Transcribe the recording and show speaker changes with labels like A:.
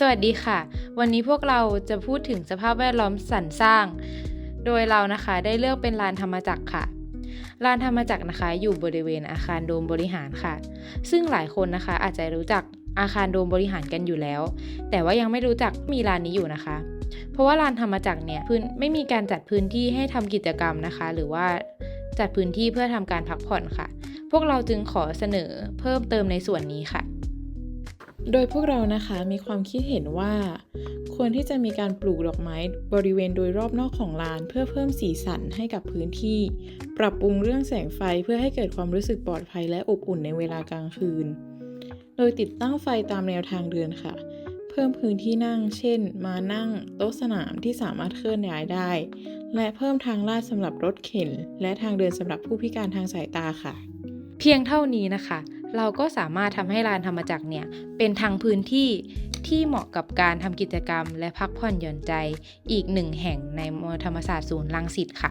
A: สวัสดีค่ะ วันนี้พวกเราจะพูดถึงสภาพแวดล้อมสรรสร้าง โดยเรานะคะได้เลือกเป็นลานธรรมจักรค่ะลานธรรมจักรนะคะ อยู่บริเวณอาคารโดมบริหารค่ะ ซึ่งหลายคนนะคะ อาจจะรู้จักอาคารโดมบริหารกันอยู่แล้ว แต่ว่ายังไม่รู้จักมีลานนี้อยู่นะคะ เพราะว่าลานธรรมจักรเนี่ยพื้นไม่มีการจัดพื้นที่ให้ทำกิจกรรมนะคะ หรือว่าจัดพื้นที่เพื่อทำการพักผ่อนค่ะ พวกเราจึงขอเสนอเพิ่มเติมในส่วนนี้ค่ะ
B: โดยพวกเรานะคะมีความคิดเห็นว่า ควรที่จะมีการปลูกดอกไม้บริเวณโดยรอบนอกของลาน เพื่อเพิ่มสีสันให้กับพื้นที่ ปรับปรุงเรื่องแสงไฟเพื่อให้เกิดความรู้สึกปลอดภัยและอบอุ่นในเวลากลางคืน โดยติดตั้งไฟตามแนวทางเดินค่ะ เพิ่มพื้นที่นั่ง เช่น มานั่ง โต๊ะสนามที่สามารถเคลื่อนย้ายได้ และเพิ่มทางลาดสำหรับรถเข็น และทางเดินสำหรับผู้พิการทางสายตาค่ะ
A: เพียงเท่านี้นะคะ เราก็สามารถทำให้ลานธรรมจักรเนี่ยเป็นทางพื้นที่ที่เหมาะกับการทำกิจกรรม และพักผ่อนหย่อนใจ อีกหนึ่งแห่งในมธรรมศาสตร์ศูนย์รังสิตค่ะ